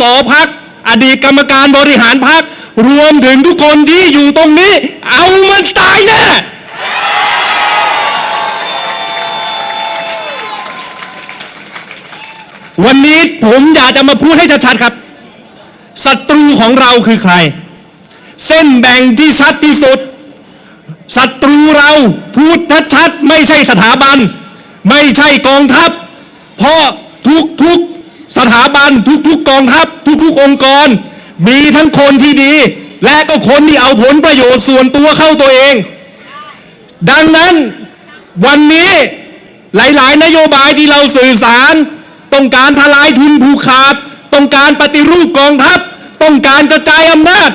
สพักอดีตกรรมการบริหารพักรวมถึงทุกคนที่อยู่ตรงนี้ เอามันตายแน่วันนี้ผมอยากจะมาพูดให้ชัดๆครับศัตรูของเราคือใคร เส้นแบ่งที่ชัดที่สุดศัตรูเราพูดชัดๆไม่ใช่สถาบัน ไม่ใช่กองทัพ เพราะทุกๆ สถาบันทุกๆกองทัพทุกๆ องค์กร มีทั้งคนที่ดี และก็คนที่เอาผลประโยชน์ส่วนตัวเข้าตัวเอง ดังนั้นวันนี้หลายๆ นโยบายที่เราสื่อสารต้องการทลายทุนผูกขาดต้องการปฏิรูปกองทัพ ต้องการกระจายอำนาจ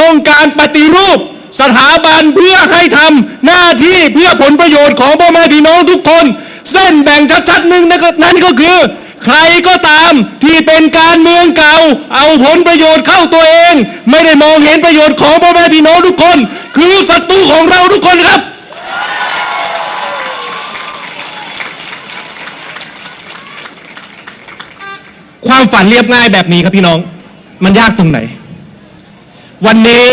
ต้องการปฏิรูปสถาบันเพื่อให้ทำหน้าที่เพื่อผลประโยชน์ของพ่อแม่พี่น้องทุกคน เส้นแบ่งชัดๆหนึ่งนั่นก็คือ ใครก็ตามที่เป็นการเมืองเก่า เอาผลประโยชน์เข้าตัวเอง ไม่ได้มองเห็นประโยชน์ของพ่อแม่พี่น้องทุกคน คือศัตรูของเราทุกคนครับ ความฝันเรียบง่ายแบบนี้ครับพี่น้อง มันยากตรงไหน วันนี้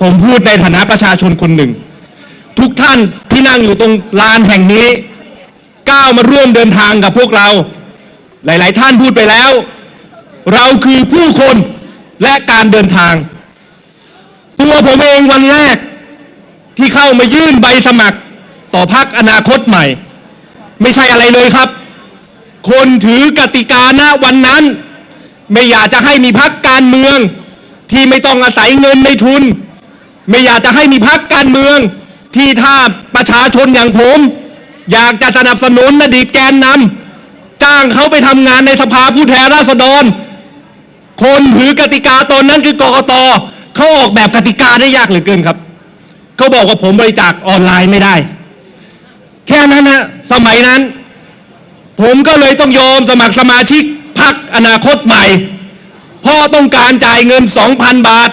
ผมพูดในฐานะประชาชนคนหนึ่ง ทุกท่านที่นั่งอยู่ตรงลานแห่งนี้ ก้าวมาร่วมเดินทางกับพวกเรา หลาย ๆ ท่านพูดไปแล้ว เราคือผู้คนและการเดินทาง ตัวผมเองวันแรกที่เข้ามายื่นใบสมัครต่อพักอนาคตใหม่ ไม่ใช่อะไรเลยครับ คนถือกติกาณวันนั้น ไม่อยากจะให้มีพักการเมือง ที่ไม่ต้องอาศัยเงินในทุน ไม่อยากจะให้มีพักการเมือง ที่ถ้าประชาชนอย่างผม อยากจะสนับสนุนอดีตแกนนำ จ้างเขาไปทำงานในสภาผู้แทนราษฎร คนถือกติกาตอนนั้นคือกกตเขาออกแบบกติกาได้ยากเหลือเกินครับเขาบอกว่าผมบริจาคออนไลน์ไม่ได้ แค่นั้นนะสมัยนั้น ผมก็เลยต้องยอมสมัครสมาชิกพักอนาคตใหม่เพราะต้องการจ่ายเงิน 2,000 บาท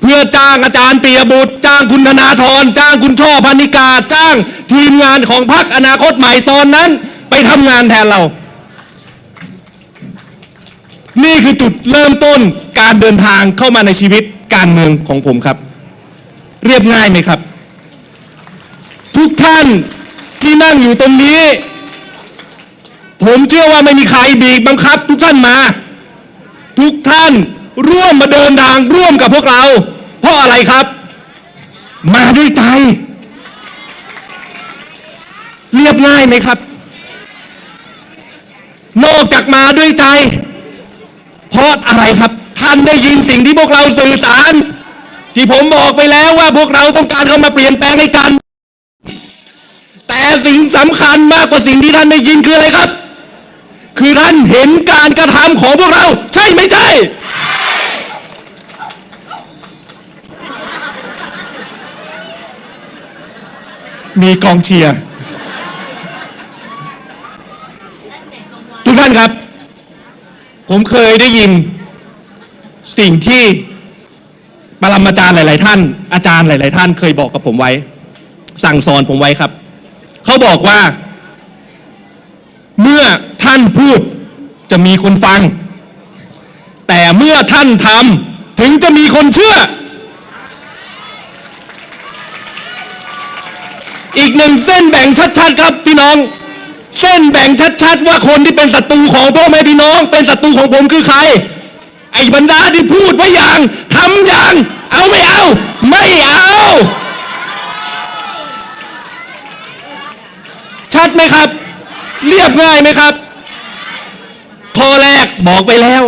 เพื่อจ้างอาจารย์ปียบุตร จ้างคุณธนาธรจ้างคุณช่อพันิกา จ้างทีมงานของพักอนาคตใหม่ตอนนั้น ไปทำงานแทนเรา นี่คือจุดเริ่มต้นการเดินทางเข้ามาในชีวิตการเมืองของผมครับ เรียบง่ายไหมครับ ทุกท่านที่นั่งอยู่ตรงนี้ ผมเชื่อว่าไม่มีใครบีบบังคับ ทุกท่านมา ทุกท่านร่วมมาเดินทางร่วมกับพวกเรา เพราะอะไรครับ มาด้วยใจ เรียบง่ายไหมครับ นอกจากมาด้วยใจ เพราะอะไรครับ ท่านได้ยินสิ่งที่พวกเราสื่อสาร ที่ผมบอกไปแล้วว่าพวกเราต้องการเข้ามาเปลี่ยนแปลงให้กัน แต่สิ่งสำคัญมากกว่าสิ่งที่ท่านได้ยินคืออะไรครับ คือท่านเห็นการกระทำของพวกเรา ใช่ไม่ใช่มีกองเชียร์ ทุกท่านครับ ผมเคยได้ยินสิ่งที่ปรมาจารย์หลาย ๆ ท่าน อาจารย์หลาย ๆ ท่านเคยบอกกับผมไว้ สั่งสอนผมไว้ครับ เขาบอกว่า เมื่อท่านพูดจะมีคนฟัง แต่เมื่อท่านทำถึงจะมีคนเชื่อ อีกหนึ่งเส้นแบ่งชัด ๆ ครับพี่น้อง เส้นแบ่งชัดๆว่าคนที่เป็นศัตรูของพ่อแม่พี่น้อง เป็นศัตรูของผมคือใคร ไอ้บรรดาที่พูดว่าอย่างทำอย่าง เอาไม่เอา ไม่เอา ชัดไหมครับ เรียบง่ายไหมครับ ข้อแรกบอกไปแล้ว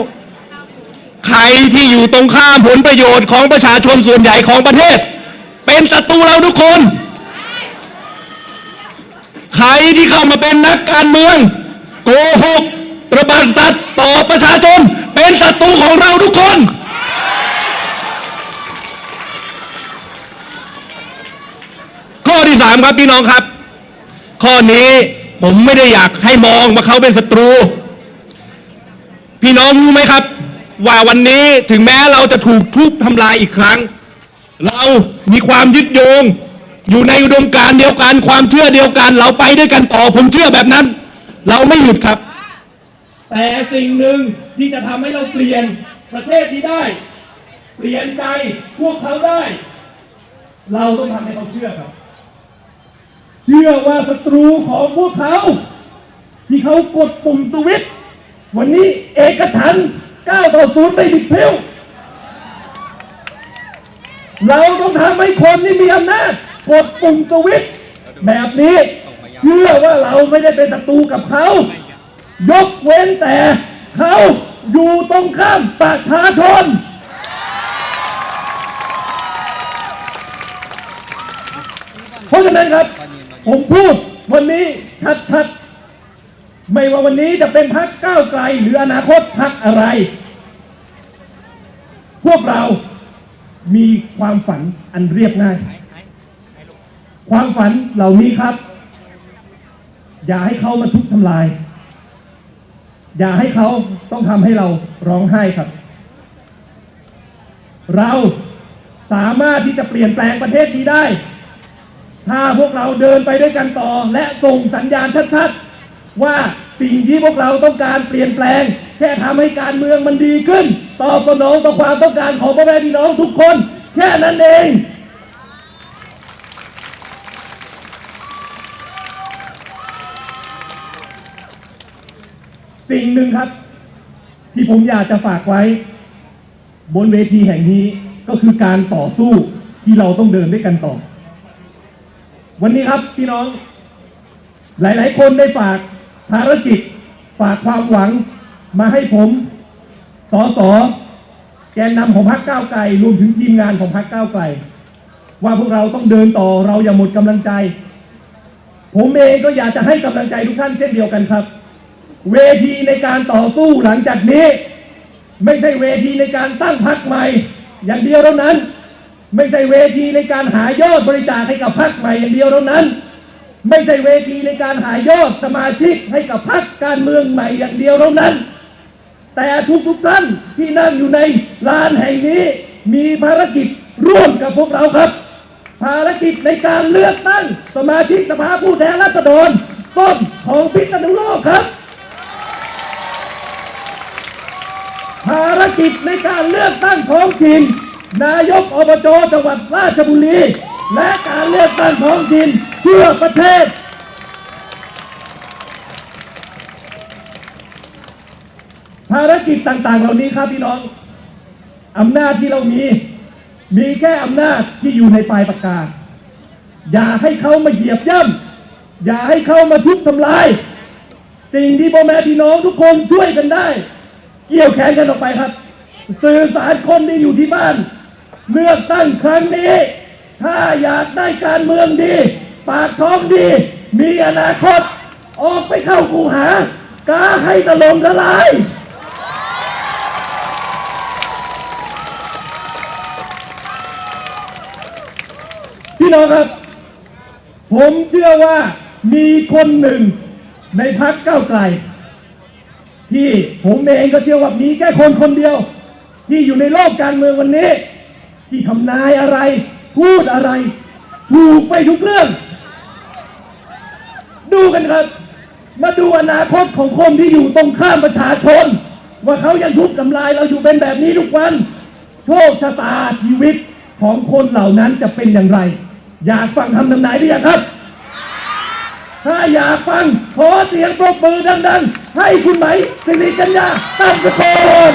ใครที่อยู่ตรงข้ามผลประโยชน์ของประชาชนส่วนใหญ่ของประเทศ เป็นศัตรูเราทุกคน ครที่เข้ามาเป็นนักการเมือง โกหกระบาดสัตว์ต่อประชาชน เป็นศัตรูของเราทุกคน ข้อที่สามครับพี่น้องครับ ข้อนี้ผมไม่ได้อยากให้มองว่าเขาเป็นศัตรู พี่น้องรู้ไหมครับ ว่าวันนี้ถึงแม้เราจะถูกทุบทำลายอีกครั้ง เรามีความยึดโยง อยู่ในอุดมการเดียวกันความเชื่อเดียวกัน เราไปด้วยกันต่อผมเชื่อแบบนั้น เราไม่หยุดครับ แต่สิ่งหนึ่งที่จะทำให้เราเปลี่ยนประเทศนี้ได้ เปลี่ยนใจพวกเขาได้ เราต้องทำให้เขาเชื่อครับ เชื่อว่าศัตรูของพวกเขา ที่เขากดปุ่มสวิตช์วันนี้เอกฉันท์9ต่อ0ไม่ดิดพิ้วเราต้องทำให้คนที่มีอำนาจ กดปุ่มสวิตช์แบบนี้ เชื่อว่าเราไม่ได้เป็นศัตรูกับเขา ยกเว้นแต่เขาอยู่ตรงข้ามประชาชน เพราะฉะนั้นครับ ผมพูดวันนี้ชัดๆ ไม่ว่าวันนี้จะเป็นพักก้าวไกลหรืออนาคตพักอะไร พวกเรามีความฝันอันเรียบง่าย ความฝันเหล่านี้ครับ อย่าให้เขามาทุบทำลาย อย่าให้เขาต้องทำให้เราร้องไห้ครับ เราสามารถที่จะเปลี่ยนแปลงประเทศนี้ได้ ถ้าพวกเราเดินไปด้วยกันต่อ และส่งสัญญาณชัดๆ ว่าสิ่งที่พวกเราต้องการเปลี่ยนแปลง แค่ทำให้การเมืองมันดีขึ้น ตอบสนองต่อความต้องการของพ่อแม่พี่น้องทุกคน แค่นั้นเอง สิ่งหนึ่งครับ ที่ผมอยากจะฝากไว้ บนเวทีแห่งนี้ก็คือการต่อสู้ที่เราต้องเดินด้วยกันต่อ วันนี้ครับพี่น้อง หลาย ๆ คนได้ฝากภารกิจฝากความหวังมาให้ผมสอสอแกนนำของพรรคก้าวไกลรวมถึงทีมงานของพรรคก้าวไกล ว่าพวกเราต้องเดินต่อเราอย่าหมดกำลังใจ ผมเองก็อยากจะให้กำลังใจทุกท่านเช่นเดียวกันครับ เวทีในการต่อสู้หลังจากนี้ ไม่ใช่เวทีในการตั้งพรรคใหม่ อย่างเดียวเท่านั้น ไม่ใช่เวทีในการหายอดบริจาคให้กับพรรคใหม่อย่างเดียวเท่านั้น ไม่ใช่เวทีในการหายอดสมาชิกให้กับพรรคการเมืองใหม่อย่างเดียวเท่านั้น แต่ทุกทุกๆท่านที่นั่งอยู่ในลานแห่งนี้มีภารกิจร่วมกับพวกเราครับ ภารกิจในการเลือกตั้งสมาชิกสภาผู้แทนราษฎรต้นของพิษณุโลกครับ ภารกิจในการเลือกตั้งท้องถิ่น นายกอบจจังหวัดราชบุรี และการเลือกตั้งท้องถิ่นเพื่อประเทศ ภารกิจต่างๆ เหล่านี้ครับพี่น้องอำนาจที่เรามี มีแค่อำนาจที่อยู่ในปลายปากกา อย่าให้เขามาเหยียบย่ำอย่าให้เขามาทุบทำลาย สิ่งที่พ่อแม่พี่น้องทุกคนช่วยกันได้ เกี่ยวแขนกันออกไปครับ สื่อสารคนที่อยู่ที่บ้าน เลือกตั้งครั้งนี้ ถ้าอยากได้การเมืองดี ปากท้องดี มีอนาคต ออกไปเข้าคูหากาให้ตะลงทลายพี่น้องครับ ผมเชื่อว่ามีคนหนึ่งในพักเก้าไกล ที่ผมเองก็เชื่อว่ามีแค่คนคนเดียว ที่อยู่ในโลกการเมืองวันนี้ ที่ทำนายอะไร พูดอะไร ถูกไปทุกเรื่อง ดูกันครับ มาดูอนาคตของคนที่อยู่ตรงข้ามประชาชน ว่าเขายังทุบทำลายเราอยู่เป็นแบบนี้ทุกวัน โชคชะตาชีวิตของคนเหล่านั้นจะเป็นอย่างไร อยากฟังคำทำนายหรือยังครับ ถ้าอยากฟัง ขอเสียงปรบมือดังๆ ให้คุณไหมสิริกัญญาตั้งสกล